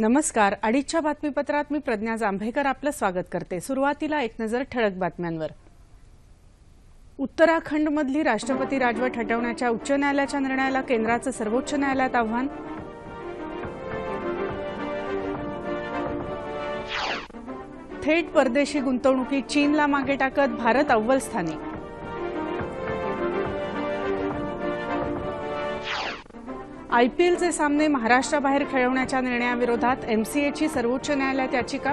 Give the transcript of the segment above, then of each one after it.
नमस्कार. अडीचच्या बातमीपत्रात मी प्रज्ञा जांभेकर आपलं स्वागत करते. सुरुवातीला एक नजर ठळक बातम्यांवर. उत्तराखंडमधली राष्ट्रपती राजवट हटवण्याच्या उच्च न्यायालयाच्या निर्णयाला केंद्राचं सर्वोच्च न्यायालयात आव्हान? थेट परदेशी गुंतवणुकीत चीनला मागे टाकत भारत अव्वल स्थानी? आयपीएलचे सामने महाराष्ट्राबाहेर खेळवण्याच्या निर्णयाविरोधात एमसीएची सर्वोच्च न्यायालयात याचिका.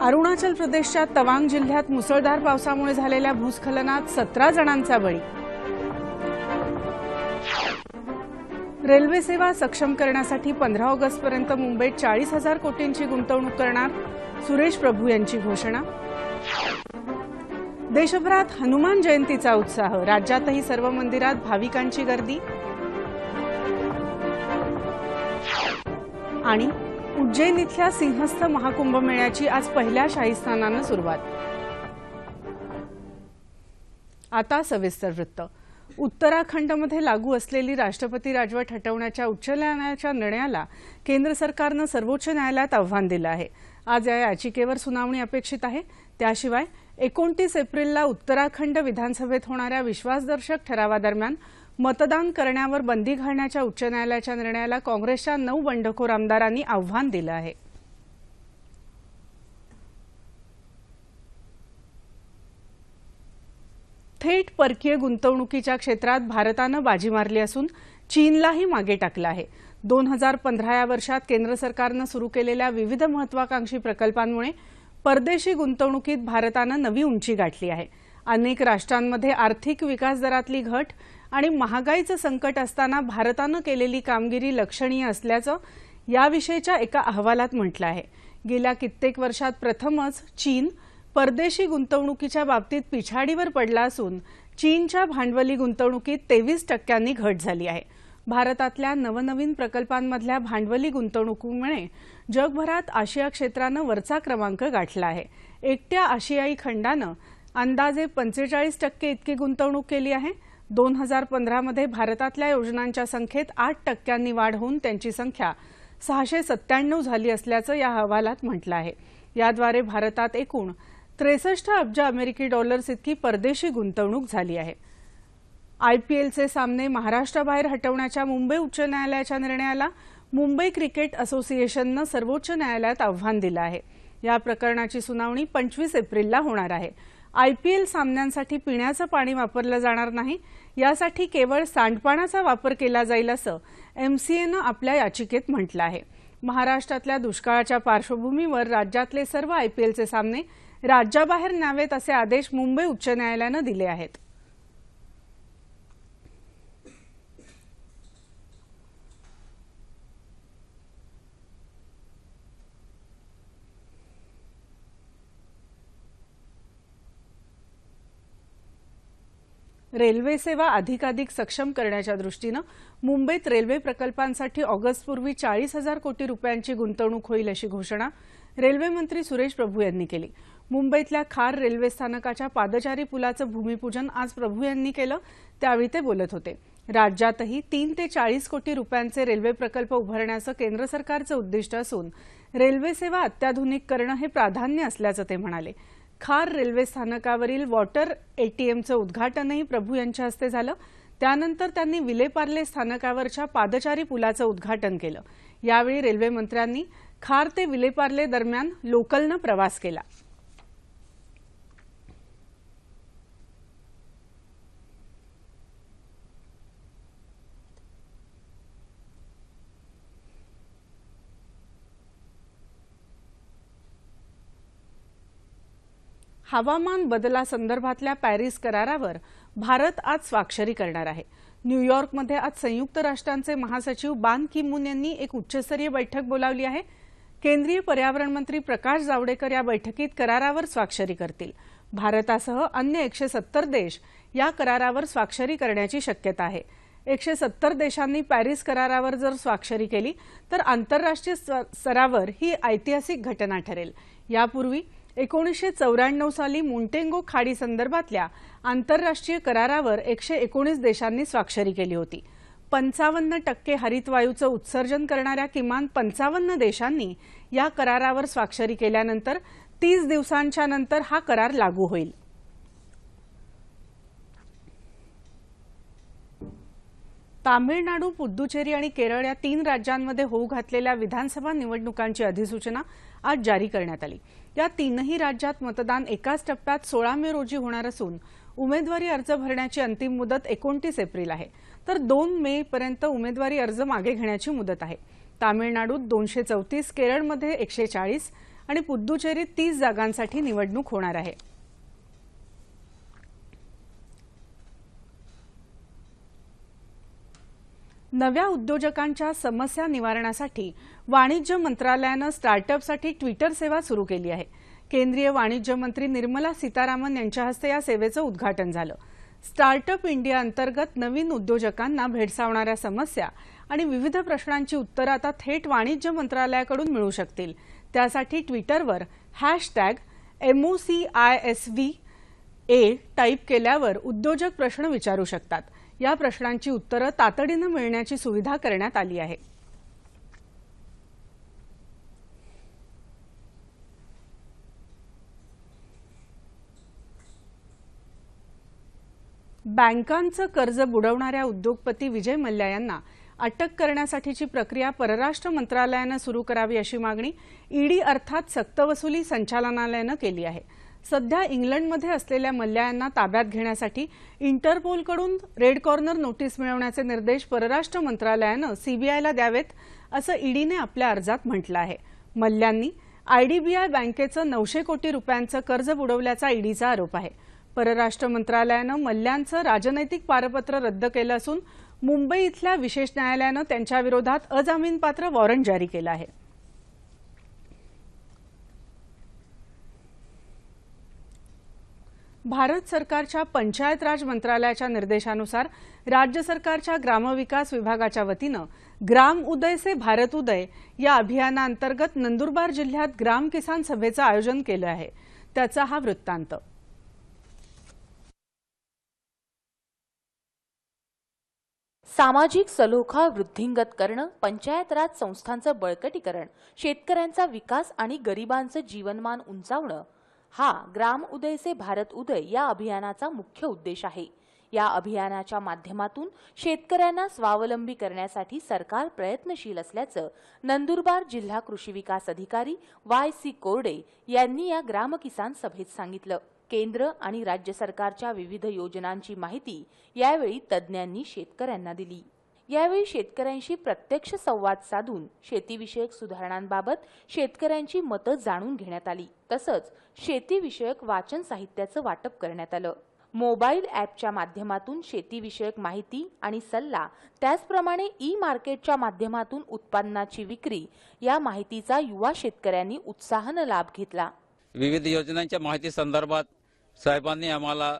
अरुणाचल प्रदेशच्या तवांग जिल्ह्यात मुसळधार पावसामुळे झालेल्या भूस्खलनात सतरा जणांचा बळी. रेल्वे सेवा सक्षम करण्यासाठी पंधरा ऑगस्टपर्यंत मुंबईत चाळीस हजार कोटींची गुंतवणूक करणार सुरेश प्रभू यांची घोषणा. देशभरात हनुमान जयंतीचा उत्साह. राज्यातही सर्व मंदिरात भाविकांची गर्दी. आणि उज्जैन इथल्या सिंहस्थ महाकुंभ मेळ्याची आज पहिल्या शाही स्नानानं सुरुवात. आता सविस्तर वृत्त. उत्तराखंडमध्ये लागू असलेली राष्ट्रपती राजवट हटवण्याच्या उच्च न्यायालयाच्या निर्णयाला केंद्र सरकारनं सर्वोच्च न्यायालयात आव्हान दिलं आहे. आज या याचिकेवर सुनावणी अपेक्षित आहे. त्याशिवाय एकोणतीस एप्रिलला उत्तराखंड विधानसभेत होणाऱ्या विश्वासदर्शक ठरावादरम्यान मतदान करण्यावर बंदी घालण्याच्या उच्च न्यायालयाच्या निर्णयाला काँग्रेसच्या नऊ बंडखोर आमदारांनी आव्हान दिलं आहे. थेट परकीय गुंतवणुकीच्या क्षेत्रात भारतानं बाजी मारली असून चीनलाही मागे टाकलं आहे. दोन हजार पंधरा या वर्षात केंद्र सरकारनं सुरू केलेल्या विविध महत्वाकांक्षी प्रकल्पांमुळे परदेशी गुंतवणुकीत भारतानं नवी उंची गाठली आहे. अनेक राष्ट्रांमध्ये आर्थिक विकास दरातली घट आणि महागाईचं संकट असताना भारतानं केलेली कामगिरी लक्षणीय असल्याचं याविषयीच्या एका अहवालात म्हटलं आहे. गेल्या कित्येक वर्षात प्रथमच चीन परदेशी गुंतवणुकीच्या बाबतीत पिछाडीवर पडला असून चीनच्या भांडवली गुंतवणुकीत तेवीस टक्क्यांनी घट झाली आहे. भारतातल्या नवनवीन प्रकल्पांमधल्या भांडवली गुंतवणुकीमुळे जगभरात आशिया क्षेत्रानं वरचा क्रमांक गाठला आहे. एकट्या आशियाई खंडानं अंदाजे पंचेचाळीस टक्के इतकी गुंतवणूक केली आहे. दोन हजार पंधरामध्ये भारतातल्या योजनांच्या संख्येत आठ टक्क्यांनी वाढ होऊन त्यांची संख्या सहाशे सत्त्याण्णव झाली असल्याचं या अहवालात म्हटलं आहे. याद्वारे भारतात एकूण त्रेसष्ट अब्ज अमेरिकी डॉलर्स इतकी परदेशी गुंतवणूक झाली आहे. आयपीएलचे सामने महाराष्ट्राबाहेर हटवण्याच्या मुंबई उच्च न्यायालयाच्या निर्णयाला मुंबई क्रिकेट असोसिएशननं सर्वोच्च न्यायालयात आव्हान दिलं आहे. या प्रकरणाची सुनावणी पंचवीस एप्रिलला होणार आहे. आयपीएल सामन्यांसाठी पिण्याचं पाणी वापरलं जाणार नाही यासाठी केवळ सांडपाण्याचा वापर केला जाईल असं एमसीएनं आपल्या याचिकेत म्हटलं आहे. महाराष्ट्रातल्या दुष्काळाच्या पार्श्वभूमीवर राज्यातले सर्व आयपीएलचे सामने राज्याबाहेर न्यावेत असे आदेश मुंबई उच्च न्यायालयानं दिले आहेत. रेल्वे सेवा अधिकाधिक सक्षम करण्याच्या दृष्टीनं मुंबईत रेल्वे प्रकल्पांसाठी ऑगस्टपूर्वी चाळीस हजार कोटी रुपयांची गुंतवणूक होईल अशी घोषणा रेल्वे मंत्री सुरेश प्रभू यांनी केली. मुंबईतल्या खार रेल्वे स्थानकाच्या पादचारी पुलाचं भूमिपूजन आज प्रभू यांनी केलं त्यावेळी ते बोलत होते. राज्यातही तीन ते चाळीस कोटी रुपयांचे रेल्वे प्रकल्प उभारण्याचं केंद्र सरकारचं उद्दिष्ट असून रेल्वे सेवा अत्याधुनिक करणं हे प्राधान्य असल्याचं ते म्हणाले. खार रेल्वे स्थानकावरील वॉटर एटीएमचं उद्घाटनही प्रभू यांच्या हस्ते झालं. त्यानंतर त्यांनी विलेपार्ले स्थानकावरच्या पादचारी पुलाचं उद्घाटन केलं. यावेळी रेल्वेमंत्र्यांनी खार ते विलेपार्ले दरम्यान लोकलनं प्रवास केला. हवामान बदलासंदर्भातल्या पॅरिस करारावर भारत आज स्वाक्षरी करणार आहे. न्यूयॉर्कमध्ये आज संयुक्त राष्ट्रांचे महासचिव बान किमून यांनी एक उच्चस्तरीय बैठक बोलावली आहे. केंद्रीय पर्यावरण मंत्री प्रकाश जावडेकर या बैठकीत करारावर स्वाक्षरी करतील. भारतासह अन्य एकशे सत्तर देश या करारावर स्वाक्षरी करण्याची शक्यता आहे. एकशे सत्तर देशांनी पॅरिस करारावर जर स्वाक्षरी केली तर आंतरराष्ट्रीय स्तरावर ही ऐतिहासिक घटना ठरेल. यापूर्वी एकोणीसशे चौऱ्याण्णव साली मुंटेंगो खाडी संदर्भातल्या आंतरराष्ट्रीय करारावर एकशे एकोणीस देशांनी स्वाक्षरी केली होती. पंचावन्न टक्के हरितवायूचं उत्सर्जन करणाऱ्या किमान पंचावन्न देशांनी या करारावर स्वाक्षरी केल्यानंतर तीस दिवसांच्या नंतर हा करार लागू होईल. तामिळनाडू पुद्दुचेरी आणि केरळ या तीन राज्यांमध्ये होऊ घातलेल्या विधानसभा निवडणुकांची अधिसूचना आज जारी करण्यात आली. या तीनही राज्यात मतदान एकाच टप्प्यात सोळा मे रोजी होणार असून उमेदवारी अर्ज भरण्याची अंतिम मुदत एकोणतीस एप्रिल आहे. तर दोन मे पर्यंत उमेदवारी अर्ज मागे घेण्याची मुदत आहे. तामिळनाडूत दोनशे चौतीस केरळमध्ये एकशे चाळीस आणि पुद्दुचेरीत तीस जागांसाठी निवडणूक होणार आहे. नव्या उद्योजकांच्या समस्या निवारणासाठी वाणिज्य मंत्रालयानं स्टार्टअपसाठी ट्विटर सेवा सुरू केली आहे. केंद्रीय वाणिज्य मंत्री निर्मला सीतारामन यांच्या हस्ते या सेवेचं उद्घाटन झालं. स्टार्टअप इंडिया अंतर्गत नवीन उद्योजकांना भेडसावणाऱ्या समस्या आणि विविध प्रश्नांची उत्तरं आता थेट वाणिज्य मंत्रालयाकडून मिळू शकतील. त्यासाठी ट्विटरवर हॅशटॅग एमओसीआयएसव्ही ए टाईप केल्यावर उद्योजक प्रश्न विचारू शकतात. या प्रश्नांची उत्तरं तातडीनं मिळण्याची सुविधा करण्यात आली आहे. बँकांचं कर्ज बुडवणाऱ्या उद्योगपती विजय मल्ल्या यांना अटक करण्यासाठीची प्रक्रिया परराष्ट्र मंत्रालयानं सुरू करावी अशी मागणी ईडी अर्थात सक्तवसुली संचालनालयानं केली आहे. सध्या इंग्लंडमध्ये असलेल्या मल्ल्यांना ताब्यात घेण्यासाठी इंटरपोलकडून रेड कॉर्नर नोटीस मिळवण्याचे निर्देश परराष्ट्र मंत्रालयानं सीबीआयला द्यावेत असं ईडीने आपल्या अर्जात म्हटलं आहे. मल्ल्यांनी आयडीबीआय बँकेचं नऊशे कोटी रुपयांचं कर्ज बुडवल्याचा ईडीचा आरोप आहे. परराष्ट्र मंत्रालयानं मल्ल्यांचं राजनैतिक पारपत्र रद्द केलं असून मुंबई इथल्या विशेष न्यायालयानं त्यांच्याविरोधात अजामीनपात्र वॉरंट जारी केलं आहे. भारत सरकारच्या पंचायत राज मंत्रालयाच्या निर्देशानुसार राज्य सरकारच्या ग्रामविकास विभागाच्या वतीनं ग्राम उदय से भारत उदय या अभियानाअंतर्गत नंदुरबार जिल्ह्यात ग्राम किसान सभेचं आयोजन केलं आहे. त्याचा हा वृत्तांत. सामाजिक सलोखा वृद्धिंगत करणं पंचायत राज संस्थांचं बळकटीकरण शेतकऱ्यांचा विकास आणि गरिबांचं जीवनमान उंचावणं हा ग्राम उदय से भारत उदय या अभियानाचा मुख्य उद्देश आहे. या अभियानाच्या माध्यमातून शेतकऱ्यांना स्वावलंबी करण्यासाठी सरकार प्रयत्नशील असल्याचं नंदुरबार जिल्हा कृषी विकास अधिकारी वाय सी कोरडे यांनी या ग्राम किसान सभेत सांगितलं. केंद्र आणि राज्य सरकारच्या विविध योजनांची माहिती यावेळी तज्ज्ञांनी शेतकऱ्यांना दिली. यावेळी शेतकऱ्यांशी प्रत्यक्ष संवाद साधून शेतीविषयक सुधारणांबाबत शेतकऱ्यांची मतं जाणून घेण्यात आली. तसंच शेतीविषयक वाचन साहित्याचं वाटप करण्यात आलं. मोबाईल ॲपच्या माध्यमातून शेतीविषयक माहिती आणि सल्ला त्याचप्रमाणे ई मार्केटच्या माध्यमातून उत्पन्नाची विक्री या माहितीचा युवा शेतकऱ्यांनी उत्साहानं लाभ घेतला. विविध योजनांच्या माहिती संदर्भात साहेबांनी आम्हाला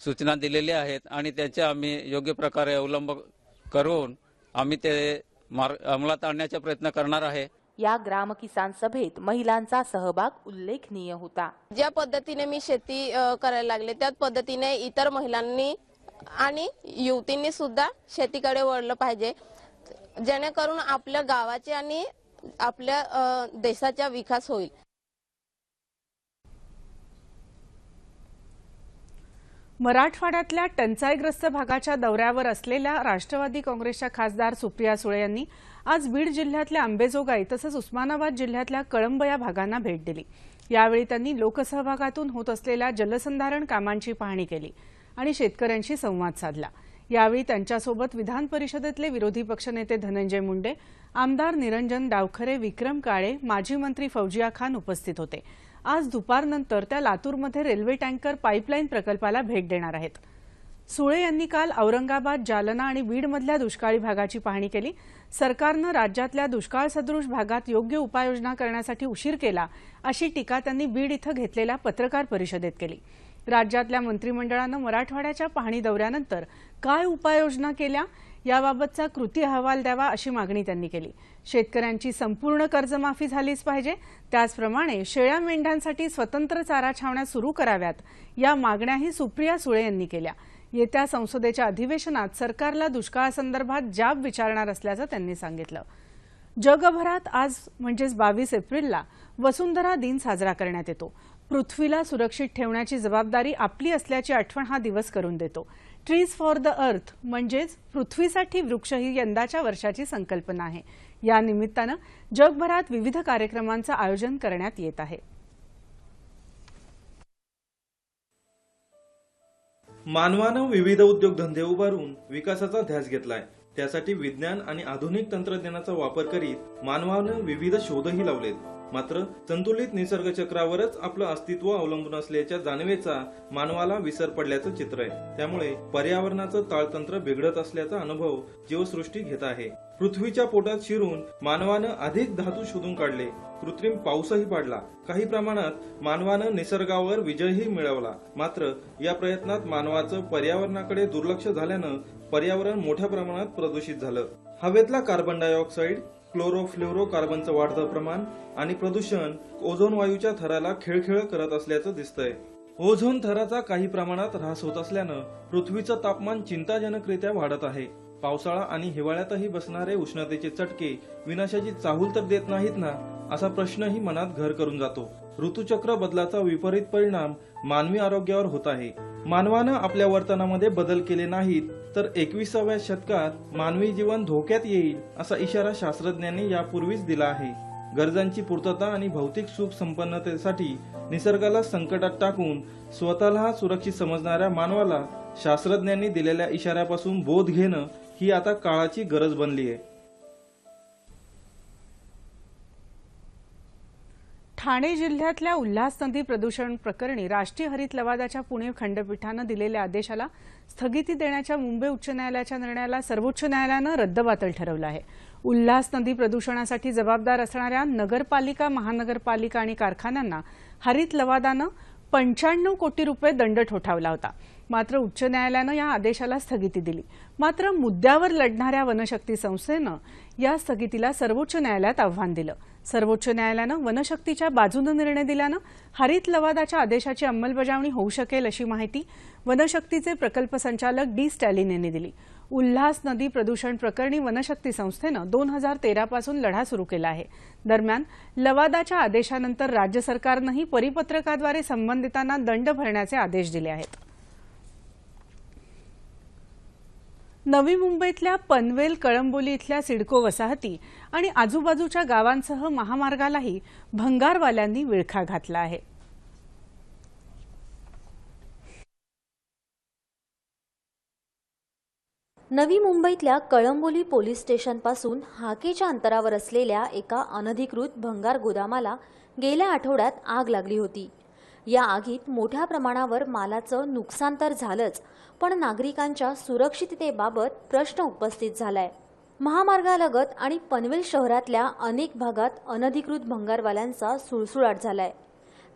सूचना दिलेल्या आहेत आणि त्याचे आम्ही योग्य प्रकारे अवलंब करून आम्ही ते मार्ग अंमलात आणण्याचा प्रयत्न करणार आहे. या ग्राम किसान सभेत महिलांचा सहभाग उल्लेखनीय होता. ज्या पद्धतीने मी शेती करायला लागले त्याच पद्धतीने इतर महिलांनी आणि युवतींनी सुद्धा शेतीकडे वळलं पाहिजे. जेणेकरून आपल्या गावाचे आणि आपल्या देशाचा विकास होईल. मराठवाड्यातल्या टंचाईग्रस्त भागाच्या दौऱ्यावर असलेल्या राष्ट्रवादी काँग्रेसच्या खासदार सुप्रिया सुळे यांनी आज बीड जिल्ह्यातल्या अंबेजोगाई तसंच उस्मानाबाद जिल्ह्यातल्या कळंब या भागांना भेट दिली. यावेळी त्यांनी लोकसहभागातून होत असलेल्या जलसंधारण कामांची पाहणी केली आणि शेतकऱ्यांशी संवाद साधला. यावेळी त्यांच्यासोबत विधान परिषदेतले विरोधी पक्षनेते धनंजय मुंडे आमदार निरंजन डावखरे विक्रम काळे माजी मंत्री फौजिया खान उपस्थित होते. आज दुपारनंतर त्या लातूरमध्ये रेल्वे टँकर पाईपलाईन प्रकल्पाला भेट देणार आहेत. सुळे यांनी काल औरंगाबाद जालना आणि बीडमधल्या दुष्काळी भागाची पाहणी केली. सरकारनं राज्यातल्या दुष्काळ सदृश भागात योग्य उपाययोजना करण्यासाठी उशीर केला अशी टीका त्यांनी बीड इथं घेतलेल्या पत्रकार परिषदेत केली. राज्यातल्या मंत्रिमंडळानं मराठवाड्याच्या पाहणी दौऱ्यानंतर काय उपाययोजना केल्या याबाबतचा कृती अहवाल द्यावा अशी मागणी त्यांनी केली. शेतकऱ्यांची संपूर्ण कर्जमाफी झालीच पाहिजे. त्याचप्रमाणे शेळ्या मेंढ्यांसाठी स्वतंत्र चारा छावण्या सुरू कराव्यात या मागण्याही सुप्रिया सुळे यांनी केल्या. येत्या संसदेच्या अधिवेशनात सरकारला दुष्काळासंदर्भात जाब विचारणार असल्याचं त्यांनी सांगितलं. जगभरात आज म्हणजेच बावीस एप्रिलला वसुंधरा दिन साजरा करण्यात येतो. पृथ्वीला सुरक्षित ठेवण्याची जबाबदारी आपली असल्याची आठवण हा दिवस करून देतो. ट्रीज फॉर द अर्थ म्हणजेच पृथ्वीसाठी वृक्ष ही यंदाच्या वर्षाची संकल्पना आहे. या निमित्तानं जगभरात विविध कार्यक्रमांचं आयोजन करण्यात येत आहे. मानवानं विविध उद्योगधंदे उभारून विकासाचा ध्यास घेतलाय. त्यासाठी विज्ञान आणि आधुनिक तंत्रज्ञानाचा वापर करीत मानवानं विविध शोधही लावलेत. मात्र संतुलित निसर्ग चक्रावरच आपलं अस्तित्व अवलंबून असल्याच्या जाणवेचा मानवाला विसर पडल्याचं चित्र आहे. त्यामुळे पर्यावरणाचं ताळतंत्र बिघडत असल्याचा अनुभव जीवसृष्टी घेत आहे. पृथ्वीच्या पोटात शिरून मानवानं अधिक धातू शोधून काढले. कृत्रिम पाऊसही पाडला. काही प्रमाणात मानवानं निसर्गावर विजयही मिळवला. मात्र या प्रयत्नात मानवाचं पर्यावरणाकडे दुर्लक्ष झाल्यानं पर्यावरण मोठ्या प्रमाणात प्रदूषित झालं. हवेतला कार्बन डायऑक्साईड क्लोरोफ्लोरो कार्बनचं वाढतं प्रमाण आणि प्रदूषण ओझोन वायूच्या थराला खेळखेळ करत असल्याचं दिसतंय. ओझोन थराचा काही प्रमाणात ऱ्हास होत असल्यानं पृथ्वीचं तापमान चिंताजनकरित्या वाढत आहे. पावसाळा आणि हिवाळ्यातही बसणारे उष्णतेचे चटके विनाशाची चाहूल तर देत नाहीत ना असा प्रश्नही मनात घर करून जातो. ऋतुचक्र बदलाचा विपरीत परिणाम मानवी आरोग्यावर होत आहे. मानवानं आपल्या वर्तनामध्ये बदल केले नाहीत तर एकविसाव्या शतकात मानवी जीवन धोक्यात येईल असा इशारा शास्त्रज्ञांनी यापूर्वीच दिला आहे. गरजांची पूर्तता आणि भौतिक सुख संपन्नतेसाठी निसर्गाला संकटात टाकून स्वतःला सुरक्षित समजणाऱ्या मानवाला शास्त्रज्ञांनी दिलेल्या इशाऱ्यापासून बोध घेणं ही आता काळाची गरज बनली आहे ठाणे जिल्ह्यातल्या उल्हास नदी प्रदूषण प्रकरणी राष्ट्रीय हरित लवादाच्या पुणे खंडपीठानं दिलेल्या आदेशाला स्थगिती देण्याच्या मुंबई उच्च न्यायालयाच्या निर्णयाला सर्वोच्च न्यायालयानं रद्दबातल ठरवलं आहे. उल्हास नदी प्रदूषणासाठी जबाबदार असणाऱ्या नगरपालिका महानगरपालिका आणि कारखान्यांना हरित लवादानं पंच्याण्णव कोटी रुपये दंड ठोठावला होता. मात्र उच्च न्यायालयानं या आदेशाला स्थगिती दिली. मात्र मुद्द्यावर लढणाऱ्या वनशक्ती संस्थेनं या स्थगितीला सर्वोच्च न्यायालयात आव्हान दिलं. सर्वोच्च न्यायालयानं वनशक्तीच्या बाजूनं निर्णय दिल्यानं हरित लवादाच्या आदेशाची अंमलबजावणी होऊ शकेल अशी माहिती वनशक्तीचे प्रकल्प संचालक डी स्टॅलिन यांनी दिली. उल्हास नदी प्रदूषण प्रकरणी वनशक्ती संस्थेनं दोन हजार तेरापासून लढा सुरू केला आहे. दरम्यान लवादाच्या आदेशानंतर राज्य सरकारनंही परिपत्रकाद्वारे संबंधितांना दंड भरण्याचे आदेश दिले आहेत. नवी मुंबईतल्या पनवेल कळंबोली इथल्या सिडको वसाहती आणि आजूबाजूच्या गावांसह महामार्गालाही भंगारवाल्यांनी विळखा घातला आहे. नवी मुंबईतल्या कळंबोली पोलीस स्टेशनपासून हाकेच्या अंतरावर असलेल्या एका अनधिकृत भंगार गोदामाला गेल्या आठवड्यात आग लागली होती. या आगीत मोठ्या प्रमाणावर मालाचं नुकसान तर झालंच पण नागरिकांच्या सुरक्षिततेबाबत प्रश्न उपस्थित झालाय. महामार्गालगत आणि पनवेल शहरातल्या अनेक भागात अनधिकृत भंगारवाल्यांचा सुळसुळाट झालाय.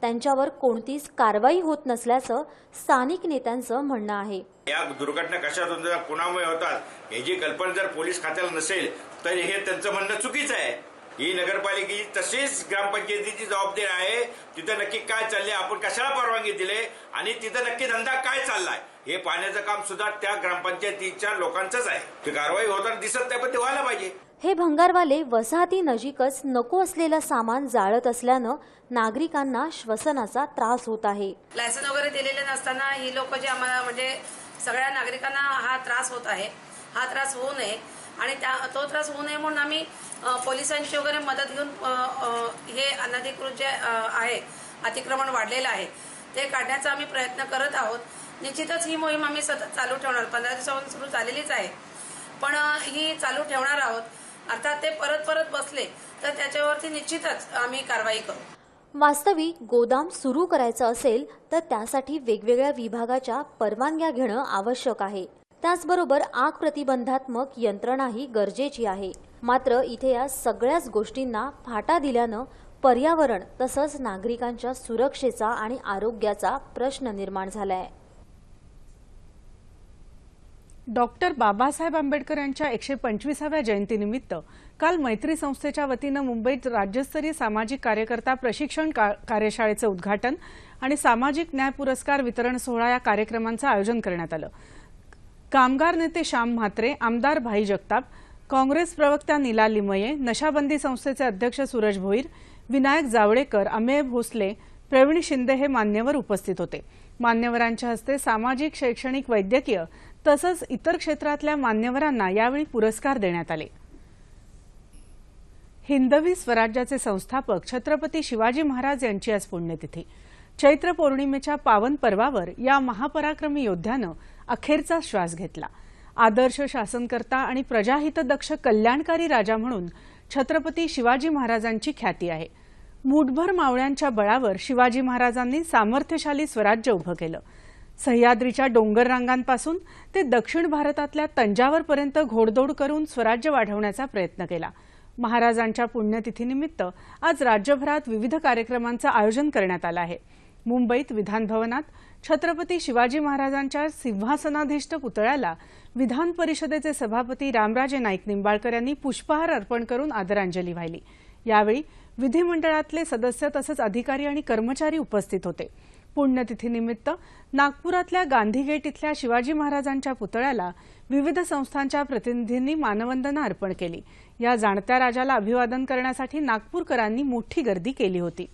त्यांच्यावर कोणतीच कारवाई होत नसल्याचं स्थानिक नेत्यांचं म्हणणं आहे. या दुर्घटना कशा कुणामुळे होतात याची कल्पना जर पोलीस खात्याला नसेल तर हे त्यांचं म्हणणं चुकीचं आहे. ही नगरपालिकेची तसेच ग्रामपंचायतीची जबाबदारी आहे. तिथं नक्की काय चालले आपण कशाला परवानगी दिले आणि तिथं नक्की धंदा काय चाललाय हे पाहण्याचं काम सुद्धा त्या ग्रामपंचायतीच्या लोकांचंच आहे. ती कारवाई होताना दिसत नाही पण ते व्हायला पाहिजे. हे भंगारवाले वसाहती नजीकच नको असलेलं सामान जाळत असल्यानं नागरिकांना श्वसनाचा त्रास होत आहे. लायसन वगैरे दिलेले नसताना ही लोक जे आम्हाला म्हणजे सगळ्या नागरिकांना हा त्रास होत आहे. हा त्रास होऊ नये. आणि त्या तो त्रास होऊ नये म्हणून आम्ही पोलिसांची वगैरे मदत घेऊन हे अनधिकृत जे आहे अतिक्रमण वाढलेलं आहे ते काढण्याचा आम्ही प्रयत्न करत आहोत. निश्चितच ही मोहीम आम्ही सतत चालू ठेवणार. पंधरा दिवसापासून सुरू झालेलीच आहे. पण ही चालू ठेवणार आहोत. अर्थात ते परत परत बसले तर त्याच्यावरती निश्चितच आम्ही कारवाई करू. वास्तविक गोदाम सुरू करायचं असेल तर त्यासाठी वेगवेगळ्या विभागाच्या परवानग्या घेणं आवश्यक आहे. त्याचबरोबर आग प्रतिबंधात्मक यंत्रणाही गरजेची आहे. मात्र इथे या सगळ्याच गोष्टींना फाटा दिल्यानं पर्यावरण तसंच नागरिकांच्या सुरक्षेचा आणि आरोग्याचा प्रश्न निर्माण झालाय. डॉक्टर बाबासाहेब आंबेडकर यांच्या एकशे पंचवीसाव्या जयंतीनिमित्त काल मैत्री संस्थेच्या वतीनं मुंबईत राज्यस्तरीय सामाजिक कार्यकर्ता प्रशिक्षण का- कार्यशाळेचं उद्घाटन आणि सामाजिक न्याय पुरस्कार वितरण सोहळा या कार्यक्रमांचं आयोजन करण्यात आलं. कामगार नेते श्याम म्हात्रे आमदार भाई जगताप काँग्रेस प्रवक्त्या नीला लिमये नशाबंदी संस्थेचे अध्यक्ष सूरज भोईर विनायक जावडेकर अमेय भोसले प्रवीण शिंदे हे मान्यवर उपस्थित होते. मान्यवरांच्या हस्ते सामाजिक शैक्षणिक वैद्यकीय तसंच इतर क्षेत्रातल्या मान्यवरांना यावेळी पुरस्कार देण्यात आले. हिंदवी स्वराज्याचे संस्थापक छत्रपती शिवाजी महाराज यांची आज पुण्यतिथी. चैत्र पौर्णिमेच्या पावन पर्वावर या महापराक्रमी योद्ध्यानं अखेरचा श्वास घेतला. आदर्श शासनकर्ता आणि प्रजाहितदक्ष कल्याणकारी राजा म्हणून छत्रपती शिवाजी महाराजांची ख्याती आहे. मूठभर मावळ्यांच्या बळावर शिवाजी महाराजांनी सामर्थ्यशाली स्वराज्य उभं केलं. सह्याद्रीच्या डोंगर रांगांपासून ते दक्षिण भारतातल्या तंजावरपर्यंत घोडदौड करून स्वराज्य वाढवण्याचा प्रयत्न केला. महाराजांच्या पुण्यतिथीनिमित्त आज राज्यभरात विविध कार्यक्रमांचं आयोजन करण्यात आलं आहे. मुंबईत विधानभवनात छत्रपती शिवाजी महाराजांच्या सिंहासनाधिष्ठ पुतळ्याला विधान परिषदेचे सभापती रामराजे नाईक निंबाळकर यांनी पुष्पहार अर्पण करून आदरांजली वाहिली. यावेळी विधिमंडळातले सदस्य तसंच अधिकारी आणि कर्मचारी उपस्थित होते. पुण्यतिथीनिमित्त नागपुरातल्या गांधी गेट इथल्या शिवाजी महाराजांच्या पुतळ्याला विविध संस्थांच्या प्रतिनिधींनी मानवंदना अर्पण केली. या जाणत्या राजाला अभिवादन करण्यासाठी नागपूरकरांनी मोठी गर्दी केली होती.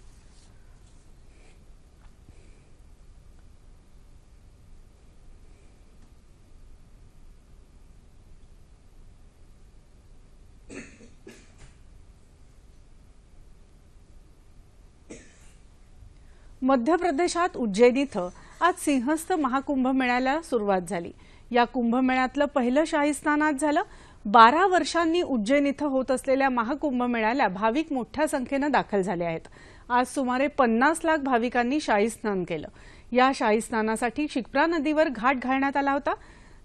मध्य प्रदेशात उज्जैन इथं आज सिंहस्थ महाकुंभमेळ्याला सुरुवात झाली. या कुंभमेळ्यातलं पहिलं शाही स्नान आज झालं. बारा वर्षांनी उज्जैन इथं होत असलेल्या महाकुंभमेळ्याला भाविक मोठ्या संख्येनं दाखल झाले आहेत. आज सुमारे पन्नास लाख भाविकांनी शाही स्नान केलं. या शाही स्नानासाठी शिप्रा नदीवर घाट घालण्यात आला होता.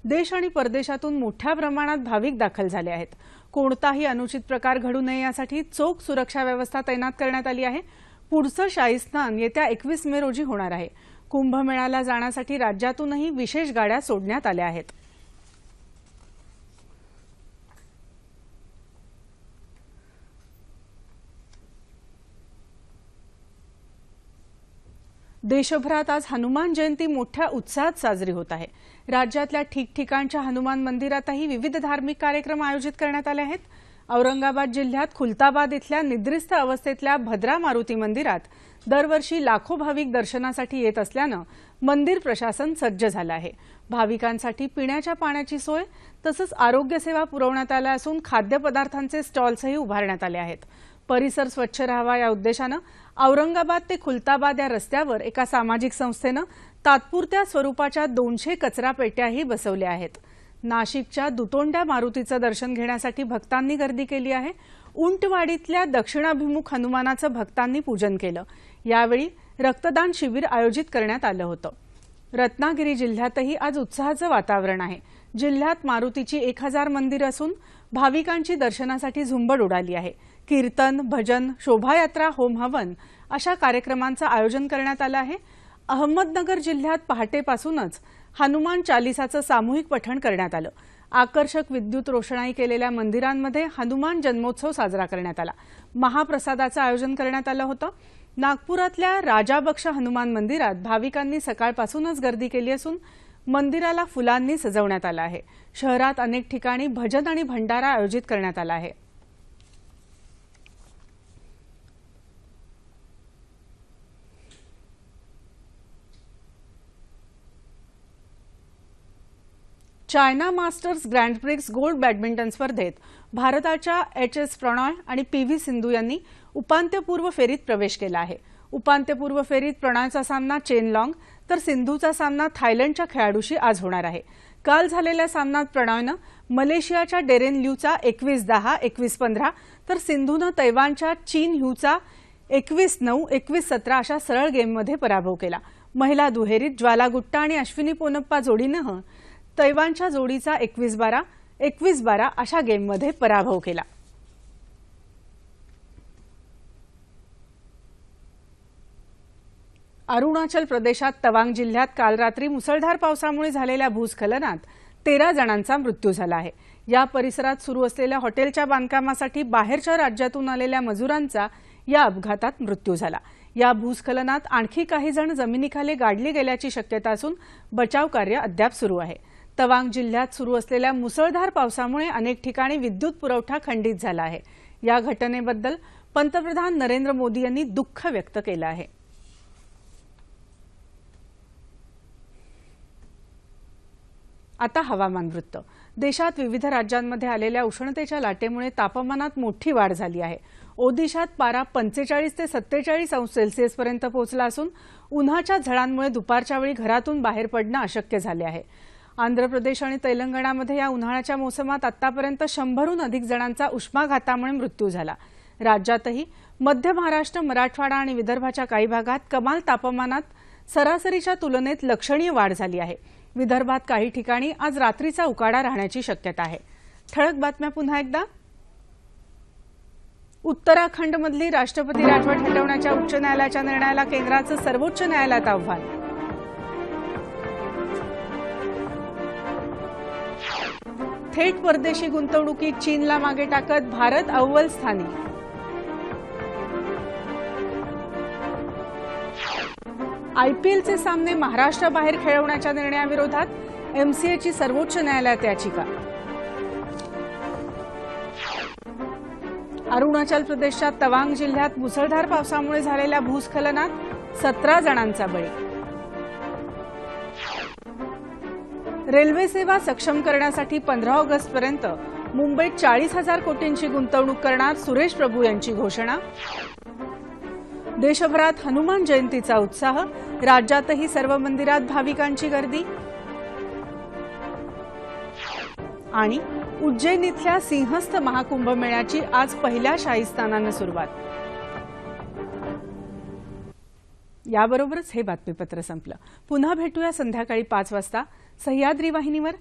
देश आणि परदेशातून मोठ्या प्रमाणात भाविक दाखल झाले आहेत. कोणताही अनुचित प्रकार घडू नये यासाठी चोख सुरक्षा व्यवस्था तैनात करण्यात आली आहे. पुढचं शाही स्नान येत्या एकवीस मे रोजी होणार आहे. कुंभमेळ्याला जाण्यासाठी राज्यातूनही विशेष गाड्या सोडण्यात आल्या आहेत. देशभरात आज हनुमान जयंती मोठ्या उत्साहात साजरी होत आहे. राज्यातल्या ठिकठिकाणच्या हनुमान मंदिरातही विविध धार्मिक कार्यक्रम आयोजित करण्यात आले आहेत. औरंगाबाद जिल्ह्यात खुलताबाद इथल्या निद्रिस्त अवस्थेतल्या भद्रा मारुती मंदिरात दरवर्षी लाखो भाविक दर्शनासाठी येत असल्यानं मंदिर प्रशासन सज्ज झालं आहे. भाविकांसाठी पिण्याच्या पाण्याची सोय तसंच आरोग्यसेवा पुरवण्यात आल्या असून खाद्यपदार्थांचे स्टॉल्सही उभारण्यात आले आहेत. परिसर स्वच्छ राहावा या उद्देशानं औरंगाबाद ते खुलताबाद या रस्त्यावर एका सामाजिक संस्थेनं तात्पुरत्या स्वरूपाच्या दोनशे कचरा पेट्याही बसवल्या आहेत. नाशिकच्या दुतोंड्या मारुतीचं दर्शन घेण्यासाठी भक्तांनी गर्दी केली आहे. उंटवाडीतल्या दक्षिणाभिमुख हनुमानाचं भक्तांनी पूजन केलं. यावेळी रक्तदान शिबिर आयोजित करण्यात आलं होतं. रत्नागिरी जिल्ह्यातही आज उत्साहाचं वातावरण आहे. जिल्ह्यात मारुतीची एक हजार मंदिर असून भाविकांची दर्शनासाठी झुंबड उडाली आहे. कीर्तन भजन शोभायात्रा होम हवन अशा कार्यक्रमांचं आयोजन करण्यात आलं आहे. अहमदनगर जिल्ह्यात पहाटेपासूनच हनुमान चालिसाचं सामूहिक पठण करण्यात आलं. आकर्षक विद्युत रोषणाई केलेल्या मंदिरांमध्ये हनुमान जन्मोत्सव साजरा करण्यात आला. महाप्रसादाचं आयोजन करण्यात आलं होतं. नागपुरातल्या राजाबक्ष हनुमान मंदिरात भाविकांनी सकाळपासूनच गर्दी केली असून मंदिराला फुलांनी सजवण्यात आलं आहे. शहरात अनेक ठिकाणी भजन आणि भंडारा आयोजित करण्यात आला आहे. China Masters Grand Prix Gold badminton स्पर्धेत भारताच्या एच एस प्रणॉय आणि पी व्ही सिंधू यांनी उपांत्यपूर्व फेरीत प्रवेश केला आहे. उपांत्यपूर्व फेरीत प्रणॉयचा सामना चेन लॉंग तर सिंधूचा सामना थायलंडच्या खेळाडूशी आज होणार आहे. काल झालेल्या सामन्यात प्रणॉयनं मलेशियाच्या डेरेन ल्यूचा एकवीस दहा एकवीस पंधरा तर सिंधूनं तैवानच्या चीन ह्यूचा एकवीस नऊ एकवीस सतरा अशा सरळ गेममध्ये पराभव केला. महिला दुहेरीत ज्वाला गुट्टा आणि अश्विनी पोनप्पा जोडीनं तैवानच्या जोडीचा एकवीस बारा एकवीस बारा अशा गेममध्ये पराभव केला. अरुणाचल प्रदेशात तवांग जिल्ह्यात काल रात्री मुसळधार पावसामुळे झालेल्या भूस्खलनात तेरा जणांचा मृत्यू झाला आहे. या परिसरात सुरू असलेल्या हॉटेलच्या बांधकामासाठी बाहेरच्या राज्यातून आलेल्या मजुरांचा या अपघातात मृत्यू झाला. या भूस्खलनात आणखी काही जण जमिनीखाली गाडले गेल्याची शक्यता असून बचाव कार्य अद्याप सुरू आहे. तवांग जिल्ह्यात सुरू असलेल्या मुसळधार पावसामुळे अनेक ठिकाणी विद्युत पुरवठा खंडित झाला आहे. या घटनेबद्दल पंतप्रधान नरेंद्र मोदी यांनी दुःख व्यक्त केलं आहे. आता हवामान वृत्त. देशात विविध राज्यांमध्ये आलेल्या उष्णतेच्या लाटेमुळे तापमानात मोठी वाढ झाली आहे. ओदिशात पारा पंचेचाळीस ते सत्तेचाळीस अंश सेल्सिअसपर्यंत पोहोचला असून उन्हाच्या झळांमुळे दुपारच्या वेळी घरातून बाहेर पडणं अशक्य झाले आहे. आंध्र प्रदेश आणि तेलंगणामध्ये या उन्हाळ्याच्या मोसमात आतापर्यंत शंभरहून अधिक जणांचा उष्माघातामुळे मृत्यू झाला. राज्यातही मध्य महाराष्ट्र मराठवाडा आणि विदर्भाच्या काही भागात कमाल तापमानात सरासरीच्या तुलनेत लक्षणीय वाढ झाली आहे. विदर्भात काही ठिकाणी आज रात्रीचा उकाडा राहण्याची शक्यता आहे. ठळक बातम्या पुन्हा एकदा. उत्तराखंडमधली राष्ट्रपती राजवट हटवण्याच्या उच्च न्यायालयाच्या निर्णयाला केंद्राचं सर्वोच्च न्यायालयात आव्हान. थेट परदेशी गुंतवणुकीत चीनला मागे टाकत भारत अव्वल स्थानी. आयपीएलचे सामने महाराष्ट्राबाहेर खेळवण्याच्या निर्णयाविरोधात एमसीएची सर्वोच्च न्यायालयात याचिका. अरुणाचल प्रदेशच्या तवांग जिल्ह्यात मुसळधार पावसामुळे झालेल्या भूस्खलनात सतरा जणांचा बळी. रेल्वे सेवा सक्षम करण्यासाठी पंधरा ऑगस्टपर्यंत मुंबईत चाळीस हजार कोटींची गुंतवणूक करणार सुरेश प्रभू यांची घोषणा. देशभरात हनुमान जयंतीचा उत्साह राज्यातही सर्व मंदिरात भाविकांची गर्दी. आणि उज्जैन इथल्या सिंहस्थ महाकुंभ मेळ्याची आज पहिल्या शाहीस्नानानं सुरुवात. याबरोबरच हे बातमीपत्र संपलं. पुन्हा भेटूया संध्याकाळी पाच वाजता. सह्याद्री वाहिनीवर